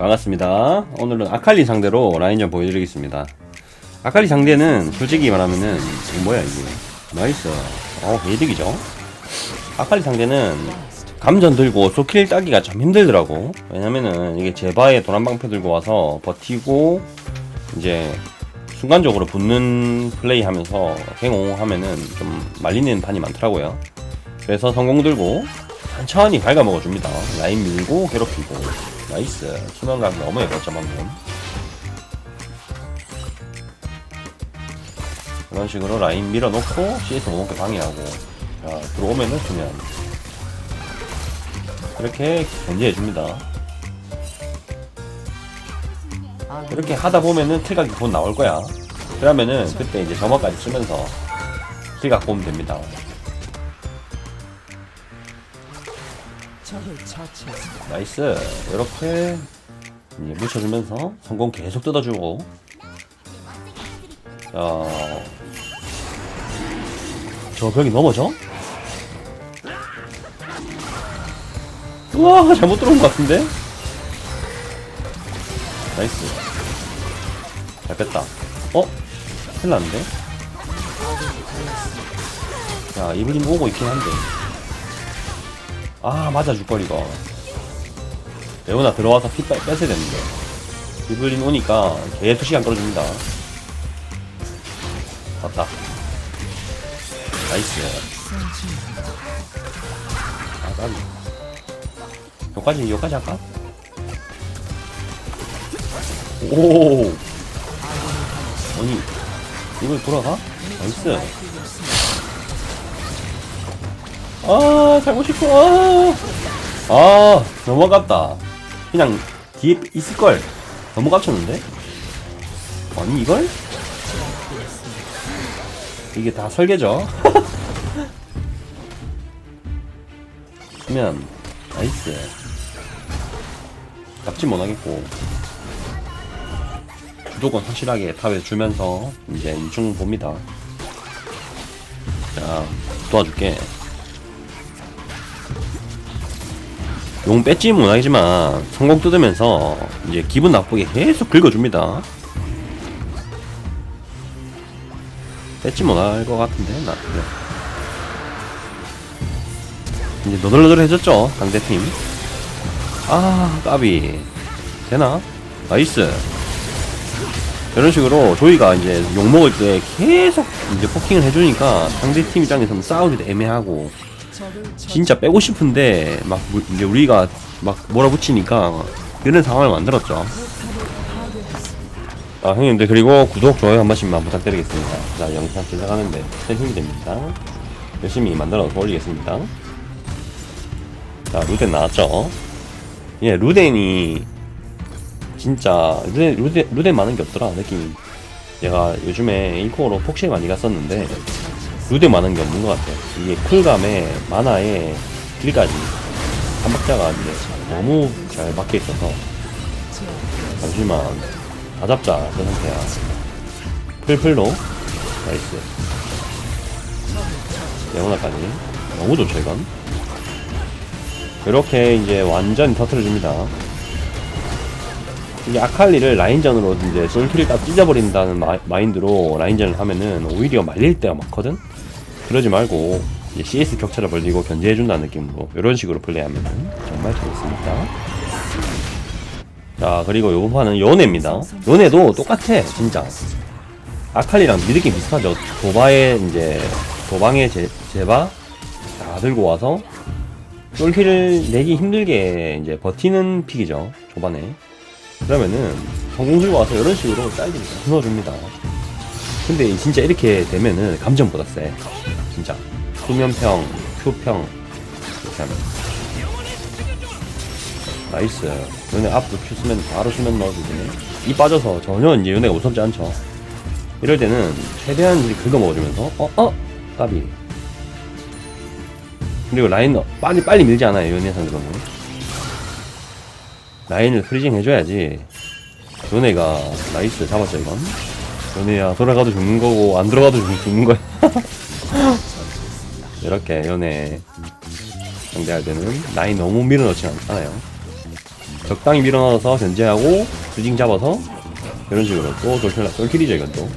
반갑습니다. 오늘은 아칼리 상대로 라인전 보여드리겠습니다. 아칼리 상대는 솔직히 말하면은 뭐야 이게 나이스. 어 이득이죠. 아칼리 상대는 감전 들고 소킬 따기가 참 힘들더라고. 왜냐면은 이게 제바에 도란방패 들고 와서 버티고 이제 순간적으로 붙는 플레이 하면서 갱옹 하면은 좀 말리는 판이 많더라고요. 그래서 성공 들고 천천히 갉아 먹어줍니다. 라인 밀고 괴롭히고. 나이스. 수면각 너무 예뻤죠 방금. 그런 식으로 라인 밀어놓고 CS 못 먹게 방해하고. 자 들어오면은 수면 이렇게 견제해줍니다. 이렇게 하다 보면은 킬각이 곧 나올 거야. 그러면은 그때 이제 점화까지 쓰면서 킬각 보면 됩니다 나이스 이렇게 이제 묻혀주면서 성공 계속 뜯어주고 자 저 벽이 넘어져? 우와 잘못 들어온 것 같은데? 나이스 잘 뺐다 어? 큰일 났는데? 자 이블린 오고 있긴 한데 아 맞아 줄 걸 이거. 레오나 들어와서 피 빼, 뺏어야 되는데. 이블린 오니까 계속 시간 끌어줍니다. 왔다. 나이스. 아 까비. 여기까지 여기까지 할까? 오! 아니 이걸 돌아가? 나이스 아 살고 싶어 아, 아 너무 아깝다. 그냥 뒤에 있을걸. 너무 깝쳤는데? 아니 이걸? 이게 다 설계죠? 그러면 나이스. 깝지 못하겠고. 무조건 확실하게 탑에 주면서 이제 이중 봅니다. 자 도와줄게 용 뺏지 못하지만 성공 뜯으면서 이제 기분 나쁘게 계속 긁어줍니다. 뺏지 못할 것 같은데 나 네. 이제 너덜너덜해졌죠 상대팀. 아 까비 되나? 나이스. 이런 식으로 조이가 이제 욕 먹을 때 계속 이제 포킹을 해주니까 상대팀 입장에서는 싸우기도 애매하고 진짜 빼고 싶은데 막 우- 이제 우리가 막 몰아붙이니까 이런 상황을 만들었죠. 아 형님들 그리고 구독 좋아요 한 번씩만 부탁드리겠습니다. 자 영상 제작하는데 큰 힘이 됩니다. 열심히 만들어서 올리겠습니다. 자 루덴 나왔죠. 예 루덴이 진짜 루덴 루덴 루덴 많은 게 없더라 느낌이. 제가 요즘에 인코어로 폭시에 많이 갔었는데 루데 많은 게 없는 것 같아요. 이게 쿨감에 만화에 딜까지 한 박자가 이제 너무 잘 박혀 있어서 잠시만 다 잡자 그 상태야. 풀풀로 나이스. 레오나까지 너무 좋죠 이건. 이렇게 이제 완전 터트려줍니다. 이게 아칼리를 라인전으로 이제 솔킬을 딱 찢어버린다는 마, 마인드로 라인전을 하면은 오히려 말릴 때가 많거든? 그러지 말고 이제 CS 격차를 벌리고 견제해준다는 느낌으로 이런 식으로 플레이하면 정말 재밌습니다. 자 그리고 요번 판은 연애입니다. 연애도 똑같아 진짜. 아칼리랑 느낌 비슷하죠. 도바에 이제 도방에 제, 제바 다 들고 와서 솔킬을 내기 힘들게 이제 버티는 픽이죠 초반에. 그러면은 들고 와서 이런 식으로 사이즈를 끊어줍니다. 근데 진짜 이렇게 되면은 감정보다 세. 진짜. 수면평, 표평 이렇게 하면. 나이스. 얘네 앞으로 큐 쓰면 바로 수면 넣어주네. 이 빠져서 전혀 이제 얘네가 무섭지 않죠. 이럴 때는 최대한 이제 긁어 먹어주면서 어? 어? 까비. 그리고 라인 빨리 빨리 밀지 않아요 연애 상대로는. 라인을 프리징 해줘야지 요네가 나이스 잡았죠 이건 요네야 돌아가도 죽는 거고 안 들어가도 죽- 죽는 거야 이렇게 요네 상대할 때는 라인 너무 밀어넣지 않- 않아요 적당히 밀어넣어서 견제하고 주징 잡아서 이런 식으로 또 돌킬 돌킬이죠 이건 또.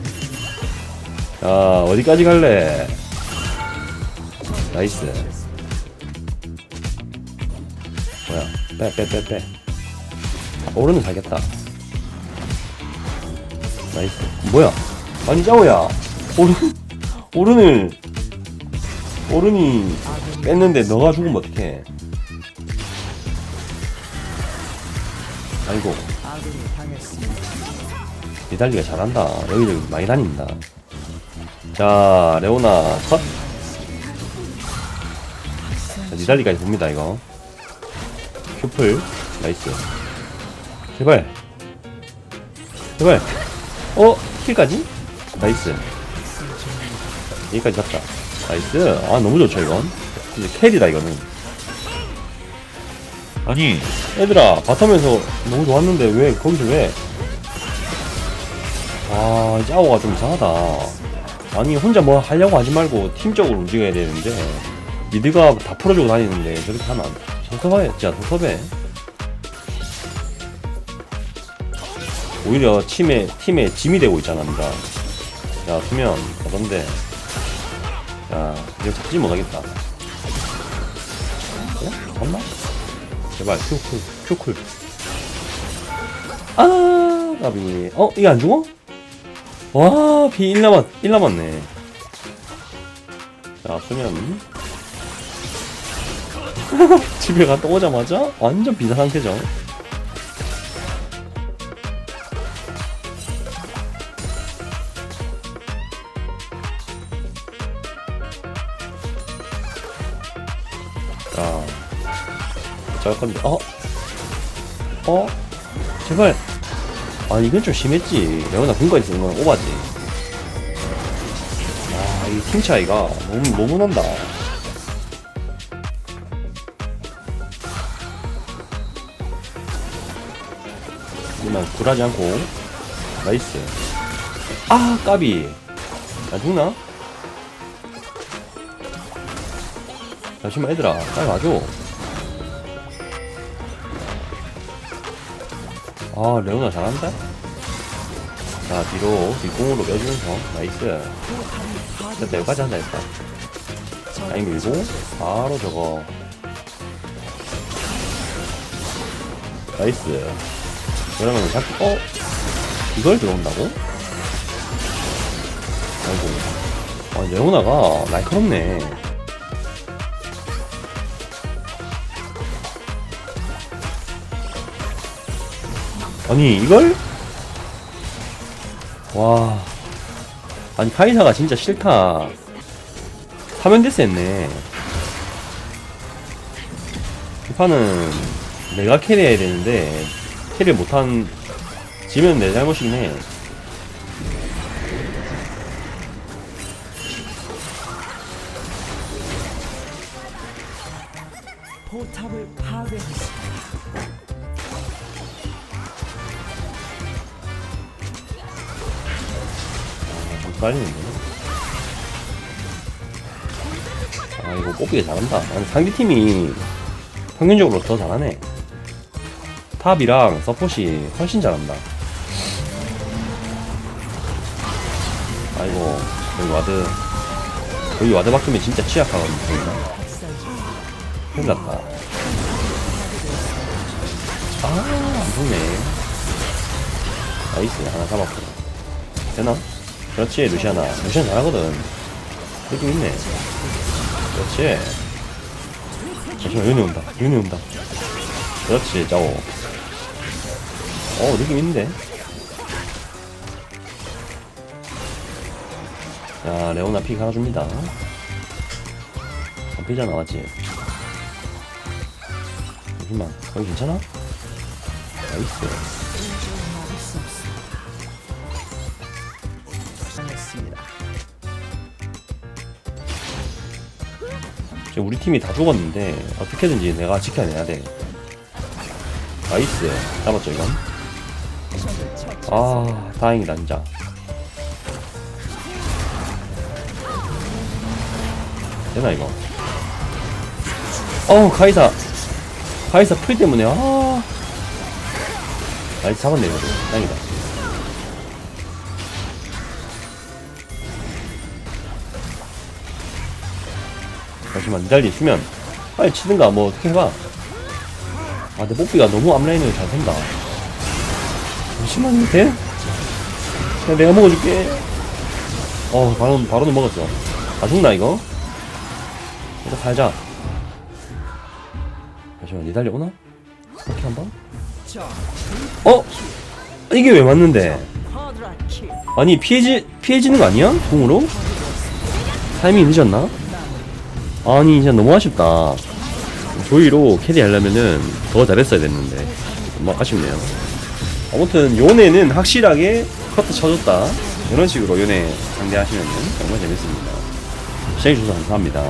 자 어디까지 갈래? 나이스. 뭐야? 빼빼빼 빼. 오른은 살겠다. 나이스. 뭐야? 아니 짜오야. 오른 오른을 오른이 뺐는데 너가 죽으면 어떡해? 아이고. 니달리가 잘한다. 여기저기 많이 다닌다. 자, 레오나 컷. 자, 니달리까지 봅니다, 이거. 큐플. 나이스. 제발. 제발. 어? 킬까지? 나이스. 여기까지 잡다. 나이스. 아, 너무 좋죠, 이건. 이제 캐리다, 이거는. 아니 얘들아 바텀에서 너무 좋았는데 왜 거기서 왜? 아 짜오가 좀 이상하다. 아니 혼자 뭐 하려고 하지 말고 팀적으로 움직여야 되는데 미드가 다 풀어주고 다니는데 저렇게 하면 안 돼. 섭섭해 진짜 섭섭해. 오히려 팀에 팀에 짐이 되고 있잖아. 자 수면 어떤데? 자 이거 잡지 못하겠다. 어? 잡나? 제발 큐쿨 큐쿨 아 나비 어 이게 안 죽어? 와비 1 남았 1 남았네 자 수면 집에 갔다 오자마자 완전 비사 상태죠 저건데 어? 어? 제발. 아 이건 좀 심했지. 레오나 근거에 쓰는 건 오바지. 아이 팀 차이가 너무 너무 난다. 하지만 굴하지 않고. 나이스. 아 까비. 안 죽나? 잠시만 얘들아. 빨리 와줘 아 레오나 잘한다. 자 뒤로 뒷공으로 빼주면서 나이스. 됐다 여기까지 한다 했다 라인 밀고 바로 저거. 나이스. 그러면 자꾸 어? 이걸 들어온다고? 아이고. 아 레오나가 날카롭네 아니 이걸? 와 아니 카이사가 진짜 싫다 사면데스 했네 이 판은 내가 캐리해야 되는데 캐리 못한 지면 내 잘못이긴 해 포탑을 파괴했습니다. 못 깔리는데 아 이거 뽑기가 잘한다. 아니, 상대팀이 평균적으로 더 잘하네. 탑이랑 서폿이 훨씬 잘한다. 아이고 여기 와드. 여기 와드 바꾸면 진짜 취약하거든요 큰일 났다. 아안 죽네. 나이스. 하나 잡았고. 되나? 그렇지 루시아나. 루시아나 잘하거든. 느낌 있네. 그렇지. 잠시만 윤이 온다. 윤이 온다. 그렇지 짜오. 어 느낌 있는데? 자 레오나 픽 하나 줍니다. 피자 나왔지. 잠시만 거기 괜찮아? 나이스 지금 우리 팀이 다 죽었는데 어떻게든지 내가 지켜내야 돼. 나이스 잡았죠 이건. 아 다행이다 진짜. 되나 이거? 어우 카이사 카이사 풀 때문에 아 나이스 잡았네 이거 다행이다 잠시만 니달리 수면 빨리 치든가 뭐 어떻게 해봐 아 근데 뽀삐가 너무 앞라인을 잘 된다 잠시만 돼? 그냥 내가 먹어줄게 어 바로 바로는 먹었어 아 죽나 이거? 이거 살자 잠시만 니달리 오나? 이렇게 한번? 어? 이게 왜 맞는데? 아니 피해지 피해지는 거 아니야? 궁으로? 타이밍이 늦었나? 아니 진짜 너무 아쉽다. 조이로 캐리 하려면은 더 잘했어야 됐는데 뭐 아쉽네요. 아무튼 요네는 확실하게 커트 쳐줬다. 이런 식으로 요네 상대하시면은 정말 재밌습니다. 시청해주셔서 감사합니다.